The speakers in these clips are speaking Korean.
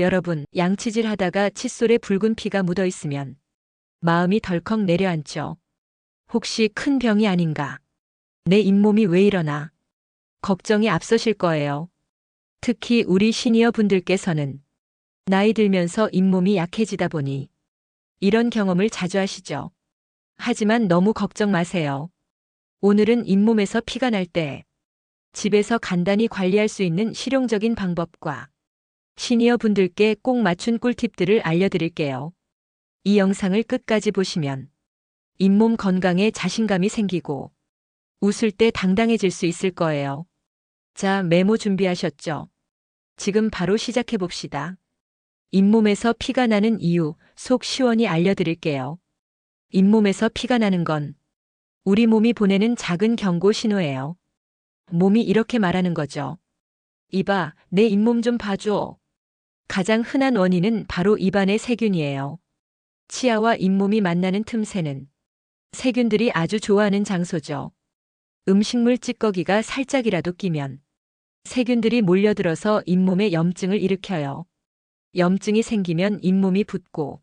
여러분, 양치질 하다가 칫솔에 붉은 피가 묻어 있으면 마음이 덜컥 내려앉죠. 혹시 큰 병이 아닌가? 내 잇몸이 왜 이러나? 걱정이 앞서실 거예요. 특히 우리 시니어 분들께서는 나이 들면서 잇몸이 약해지다 보니 이런 경험을 자주 하시죠. 하지만 너무 걱정 마세요. 오늘은 잇몸에서 피가 날 때 집에서 간단히 관리할 수 있는 실용적인 방법과 시니어 분들께 꼭 맞춘 꿀팁들을 알려드릴게요. 이 영상을 끝까지 보시면 잇몸 건강에 자신감이 생기고 웃을 때 당당해질 수 있을 거예요. 자, 메모 준비하셨죠? 지금 바로 시작해 봅시다. 잇몸에서 피가 나는 이유 속 시원히 알려드릴게요. 잇몸에서 피가 나는 건 우리 몸이 보내는 작은 경고 신호예요. 몸이 이렇게 말하는 거죠. 이봐, 내 잇몸 좀 봐줘. 가장 흔한 원인은 바로 입안의 세균이에요. 치아와 잇몸이 만나는 틈새는 세균들이 아주 좋아하는 장소죠. 음식물 찌꺼기가 살짝이라도 끼면 세균들이 몰려들어서 잇몸에 염증을 일으켜요. 염증이 생기면 잇몸이 붓고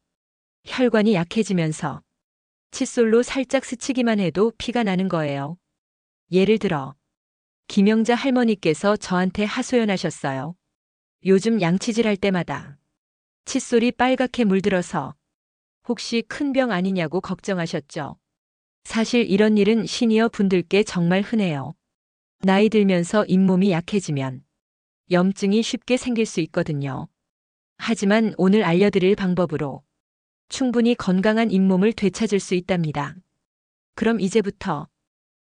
혈관이 약해지면서 칫솔로 살짝 스치기만 해도 피가 나는 거예요. 예를 들어 김영자 할머니께서 저한테 하소연하셨어요. 요즘 양치질 할 때마다 칫솔이 빨갛게 물들어서 혹시 큰 병 아니냐고 걱정하셨죠. 사실 이런 일은 시니어 분들께 정말 흔해요. 나이 들면서 잇몸이 약해지면 염증이 쉽게 생길 수 있거든요. 하지만 오늘 알려드릴 방법으로 충분히 건강한 잇몸을 되찾을 수 있답니다. 그럼 이제부터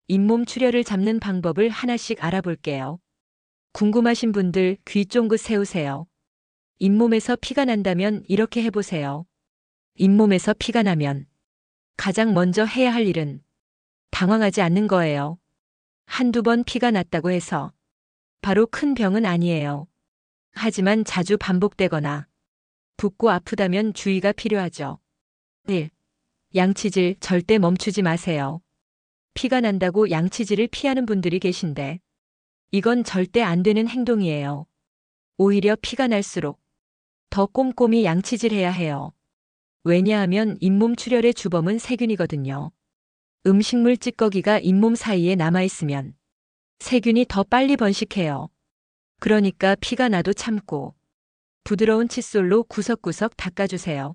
잇몸 출혈을 잡는 방법을 하나씩 알아볼게요. 궁금하신 분들 귀 쫑긋 세우세요. 잇몸에서 피가 난다면 이렇게 해보세요. 잇몸에서 피가 나면 가장 먼저 해야 할 일은 당황하지 않는 거예요. 한두 번 피가 났다고 해서 바로 큰 병은 아니에요. 하지만 자주 반복되거나 붓고 아프다면 주의가 필요하죠. 1. 양치질 절대 멈추지 마세요. 피가 난다고 양치질을 피하는 분들이 계신데 이건 절대 안 되는 행동이에요. 오히려 피가 날수록 더 꼼꼼히 양치질 해야 해요. 왜냐하면 잇몸 출혈의 주범은 세균이거든요. 음식물 찌꺼기가 잇몸 사이에 남아있으면 세균이 더 빨리 번식해요. 그러니까 피가 나도 참고 부드러운 칫솔로 구석구석 닦아주세요.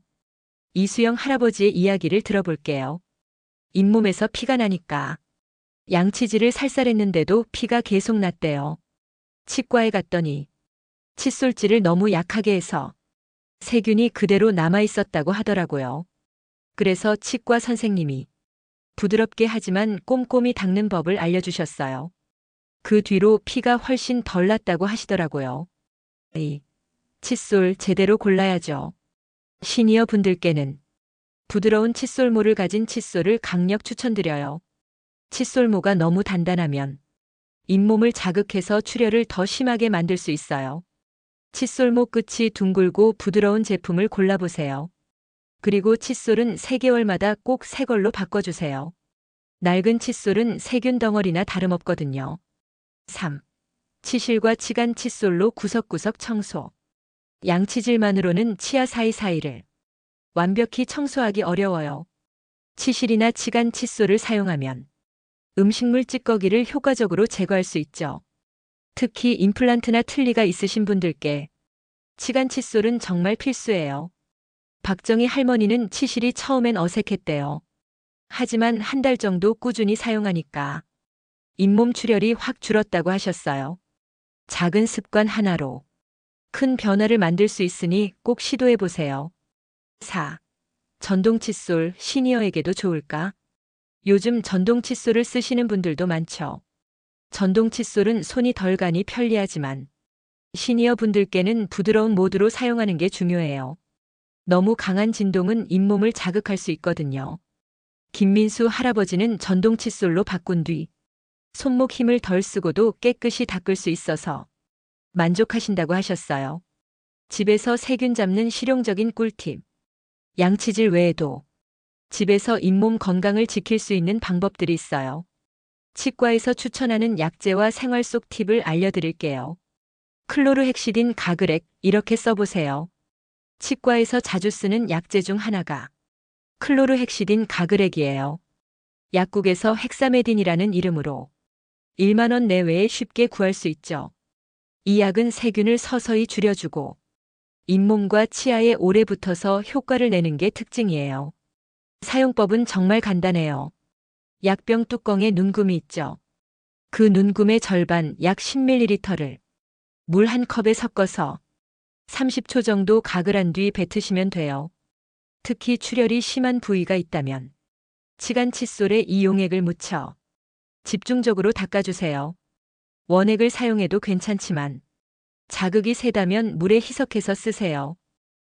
이수영 할아버지의 이야기를 들어볼게요. 잇몸에서 피가 나니까 양치질을 살살했는데도 피가 계속 났대요. 치과에 갔더니 칫솔질을 너무 약하게 해서 세균이 그대로 남아 있었다고 하더라고요. 그래서 치과 선생님이 부드럽게 하지만 꼼꼼히 닦는 법을 알려주셨어요. 그 뒤로 피가 훨씬 덜 났다고 하시더라고요. 이 칫솔 제대로 골라야죠. 시니어 분들께는 부드러운 칫솔모를 가진 칫솔을 강력 추천드려요. 칫솔모가 너무 단단하면 잇몸을 자극해서 출혈을 더 심하게 만들 수 있어요. 칫솔모 끝이 둥글고 부드러운 제품을 골라보세요. 그리고 칫솔은 3개월마다 꼭 새 걸로 바꿔주세요. 낡은 칫솔은 세균 덩어리나 다름없거든요. 3. 치실과 치간 칫솔로 구석구석 청소. 양치질만으로는 치아 사이사이를 완벽히 청소하기 어려워요. 치실이나 치간 칫솔을 사용하면 음식물 찌꺼기를 효과적으로 제거할 수 있죠. 특히 임플란트나 틀니가 있으신 분들께 치간 칫솔은 정말 필수예요. 박정희 할머니는 치실이 처음엔 어색했대요. 하지만 한 달 정도 꾸준히 사용하니까 잇몸 출혈이 확 줄었다고 하셨어요. 작은 습관 하나로 큰 변화를 만들 수 있으니 꼭 시도해 보세요. 4. 전동 칫솔 시니어에게도 좋을까? 요즘 전동 칫솔을 쓰시는 분들도 많죠. 전동 칫솔은 손이 덜 가니 편리하지만 시니어 분들께는 부드러운 모드로 사용하는 게 중요해요. 너무 강한 진동은 잇몸을 자극할 수 있거든요. 김민수 할아버지는 전동 칫솔로 바꾼 뒤 손목 힘을 덜 쓰고도 깨끗이 닦을 수 있어서 만족하신다고 하셨어요. 집에서 세균 잡는 실용적인 꿀팁. 양치질 외에도 집에서 잇몸 건강을 지킬 수 있는 방법들이 있어요. 치과에서 추천하는 약재와 생활 속 팁을 알려드릴게요. 클로르헥시딘 가글액 이렇게 써보세요. 치과에서 자주 쓰는 약재 중 하나가 클로르헥시딘 가그렉이에요. 약국에서 헥사메딘이라는 이름으로 1만 원 내외에 쉽게 구할 수 있죠. 이 약은 세균을 서서히 줄여주고 잇몸과 치아에 오래 붙어서 효과를 내는 게 특징이에요. 사용법은 정말 간단해요. 약병 뚜껑에 눈금이 있죠. 그 눈금의 절반 약 10ml를 물 한 컵에 섞어서 30초 정도 가글 한 뒤 뱉으시면 돼요. 특히 출혈이 심한 부위가 있다면 치간 칫솔에 이 용액을 묻혀 집중적으로 닦아주세요. 원액을 사용해도 괜찮지만 자극이 세다면 물에 희석해서 쓰세요.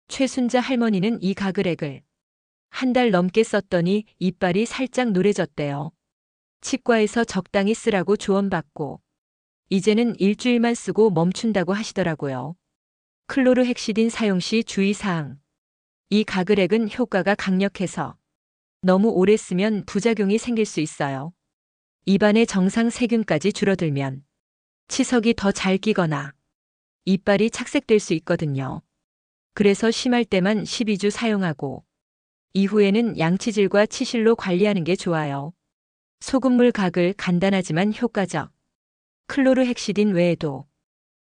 최순자 할머니는 이 가글액을 한 달 넘게 썼더니 이빨이 살짝 노래졌대요. 치과에서 적당히 쓰라고 조언받고 이제는 일주일만 쓰고 멈춘다고 하시더라고요. 클로르헥시딘 사용 시 주의사항. 이 가글액은 효과가 강력해서 너무 오래 쓰면 부작용이 생길 수 있어요. 입안의 정상 세균까지 줄어들면 치석이 더 잘 끼거나 이빨이 착색될 수 있거든요. 그래서 심할 때만 12주 사용하고 이후에는 양치질과 치실로 관리하는 게 좋아요. 소금물 각을 간단하지만 효과적. 클로르헥시딘 외에도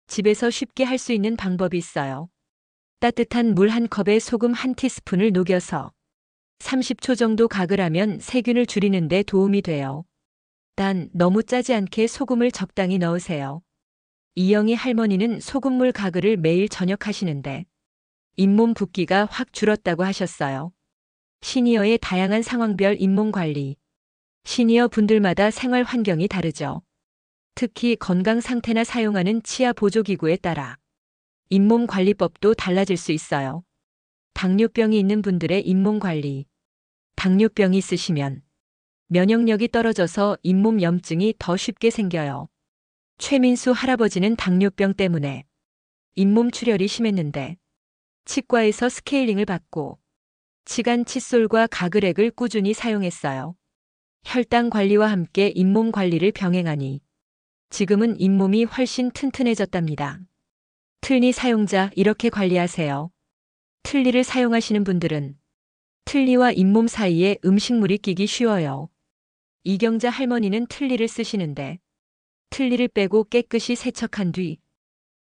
집에서 쉽게 할 수 있는 방법이 있어요. 따뜻한 물 한 컵에 소금 한 티스푼을 녹여서 30초 정도 각을 하면 세균을 줄이는 데 도움이 돼요. 단 너무 짜지 않게 소금을 적당히 넣으세요. 이영희 할머니는 소금물 가글을 매일 저녁 하시는데 잇몸 붓기가 확 줄었다고 하셨어요. 시니어의 다양한 상황별 잇몸 관리. 시니어 분들마다 생활 환경이 다르죠. 특히 건강 상태나 사용하는 치아 보조기구에 따라 잇몸 관리법도 달라질 수 있어요. 당뇨병이 있는 분들의 잇몸 관리. 당뇨병이 있으시면 면역력이 떨어져서 잇몸 염증이 더 쉽게 생겨요. 최민수 할아버지는 당뇨병 때문에 잇몸 출혈이 심했는데 치과에서 스케일링을 받고 치간 칫솔과 가글액을 꾸준히 사용했어요. 혈당 관리와 함께 잇몸 관리를 병행하니 지금은 잇몸이 훨씬 튼튼해졌답니다. 틀니 사용자 이렇게 관리하세요. 틀니를 사용하시는 분들은 틀니와 잇몸 사이에 음식물이 끼기 쉬워요. 이경자 할머니는 틀니를 쓰시는데 틀니를 빼고 깨끗이 세척한 뒤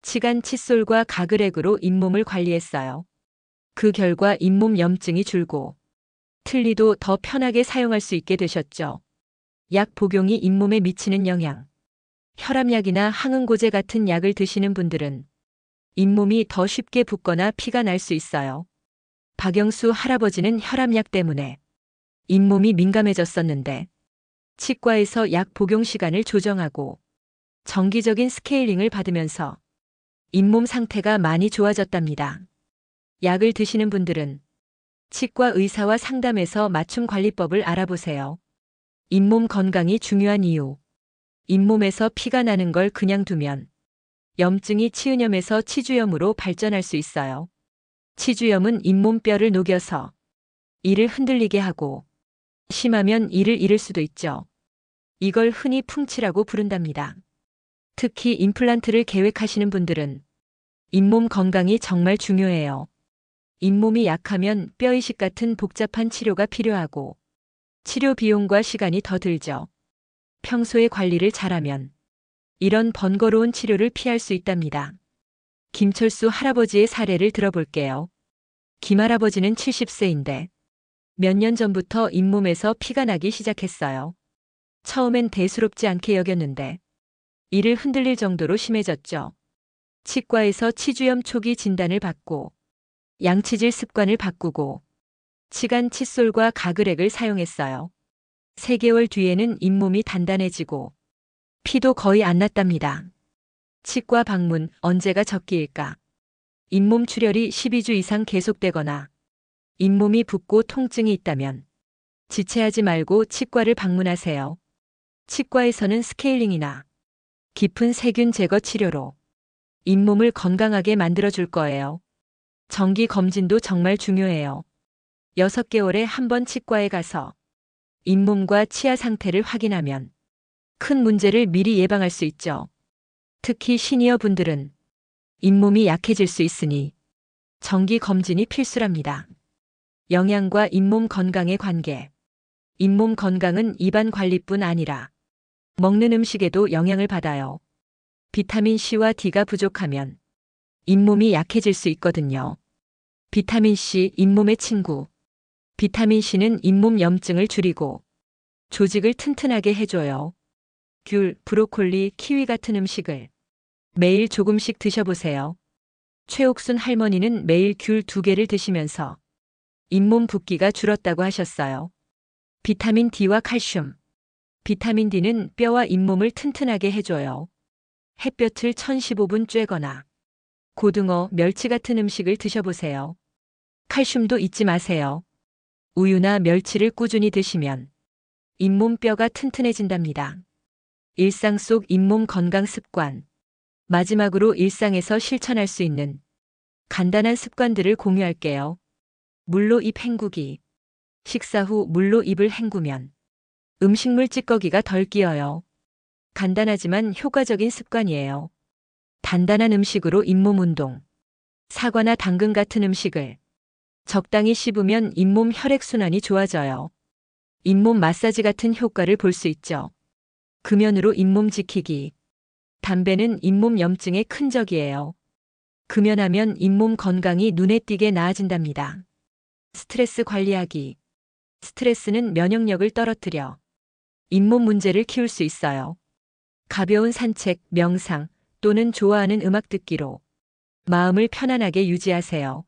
치간 칫솔과 가글액으로 잇몸을 관리했어요. 그 결과 잇몸 염증이 줄고 틀니도 더 편하게 사용할 수 있게 되셨죠. 약 복용이 잇몸에 미치는 영향. 혈압약이나 항응고제 같은 약을 드시는 분들은 잇몸이 더 쉽게 붓거나 피가 날 수 있어요. 박영수 할아버지는 혈압약 때문에 잇몸이 민감해졌었는데 치과에서 약 복용 시간을 조정하고 정기적인 스케일링을 받으면서 잇몸 상태가 많이 좋아졌답니다. 약을 드시는 분들은 치과 의사와 상담해서 맞춤 관리법을 알아보세요. 잇몸 건강이 중요한 이유. 잇몸에서 피가 나는 걸 그냥 두면 염증이 치은염에서 치주염으로 발전할 수 있어요. 치주염은 잇몸뼈를 녹여서 이를 흔들리게 하고 심하면 이를 잃을 수도 있죠. 이걸 흔히 풍치라고 부른답니다. 특히 임플란트를 계획하시는 분들은 잇몸 건강이 정말 중요해요. 잇몸이 약하면 뼈이식 같은 복잡한 치료가 필요하고 치료 비용과 시간이 더 들죠. 평소에 관리를 잘하면 이런 번거로운 치료를 피할 수 있답니다. 김철수 할아버지의 사례를 들어볼게요. 김 할아버지는 70세인데 몇 년 전부터 잇몸에서 피가 나기 시작했어요. 처음엔 대수롭지 않게 여겼는데 이를 흔들릴 정도로 심해졌죠. 치과에서 치주염 초기 진단을 받고 양치질 습관을 바꾸고 치간 칫솔과 가글액을 사용했어요. 3개월 뒤에는 잇몸이 단단해지고 피도 거의 안 났답니다. 치과 방문 언제가 적기일까? 잇몸 출혈이 12주 이상 계속되거나 잇몸이 붓고 통증이 있다면 지체하지 말고 치과를 방문하세요. 치과에서는 스케일링이나 깊은 세균 제거 치료로 잇몸을 건강하게 만들어 줄 거예요. 정기 검진도 정말 중요해요. 6개월에 한 번 치과에 가서 잇몸과 치아 상태를 확인하면 큰 문제를 미리 예방할 수 있죠. 특히 시니어 분들은 잇몸이 약해질 수 있으니 정기 검진이 필수랍니다. 영양과 잇몸 건강의 관계. 잇몸 건강은 입안 관리뿐 아니라 먹는 음식에도 영향을 받아요. 비타민 C와 D가 부족하면 잇몸이 약해질 수 있거든요. 비타민 C 잇몸의 친구. 비타민 C는 잇몸 염증을 줄이고 조직을 튼튼하게 해줘요. 귤, 브로콜리, 키위 같은 음식을 매일 조금씩 드셔보세요. 최옥순 할머니는 매일 귤 두 개를 드시면서 잇몸 붓기가 줄었다고 하셨어요. 비타민 D와 칼슘. 비타민 D는 뼈와 잇몸을 튼튼하게 해줘요. 햇볕을 1015분 쬐거나 고등어, 멸치 같은 음식을 드셔보세요. 칼슘도 잊지 마세요. 우유나 멸치를 꾸준히 드시면 잇몸 뼈가 튼튼해진답니다. 일상 속 잇몸 건강 습관. 마지막으로 일상에서 실천할 수 있는 간단한 습관들을 공유할게요. 물로 입 헹구기. 식사 후 물로 입을 헹구면 음식물 찌꺼기가 덜 끼어요. 간단하지만 효과적인 습관이에요. 단단한 음식으로 잇몸 운동. 사과나 당근 같은 음식을 적당히 씹으면 잇몸 혈액순환이 좋아져요. 잇몸 마사지 같은 효과를 볼 수 있죠. 금연으로 잇몸 지키기. 담배는 잇몸 염증의 큰 적이에요. 금연하면 잇몸 건강이 눈에 띄게 나아진답니다. 스트레스 관리하기. 스트레스는 면역력을 떨어뜨려 잇몸 문제를 키울 수 있어요. 가벼운 산책, 명상 또는 좋아하는 음악 듣기로 마음을 편안하게 유지하세요.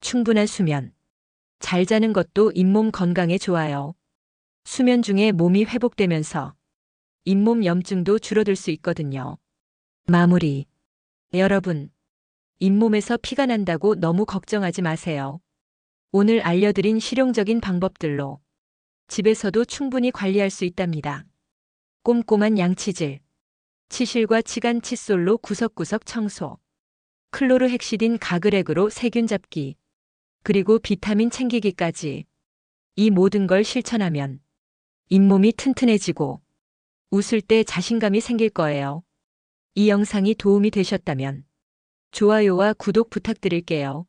충분한 수면. 잘 자는 것도 잇몸 건강에 좋아요. 수면 중에 몸이 회복되면서 잇몸 염증도 줄어들 수 있거든요. 마무리. 여러분, 잇몸에서 피가 난다고 너무 걱정하지 마세요. 오늘 알려드린 실용적인 방법들로 집에서도 충분히 관리할 수 있답니다. 꼼꼼한 양치질, 치실과 치간 칫솔로 구석구석 청소, 클로르 헥시딘 가글액으로 세균 잡기, 그리고 비타민 챙기기까지 이 모든 걸 실천하면 잇몸이 튼튼해지고 웃을 때 자신감이 생길 거예요. 이 영상이 도움이 되셨다면 좋아요와 구독 부탁드릴게요.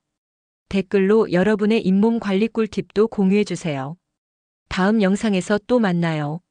댓글로 여러분의 잇몸 관리 꿀팁도 공유해 주세요. 다음 영상에서 또 만나요.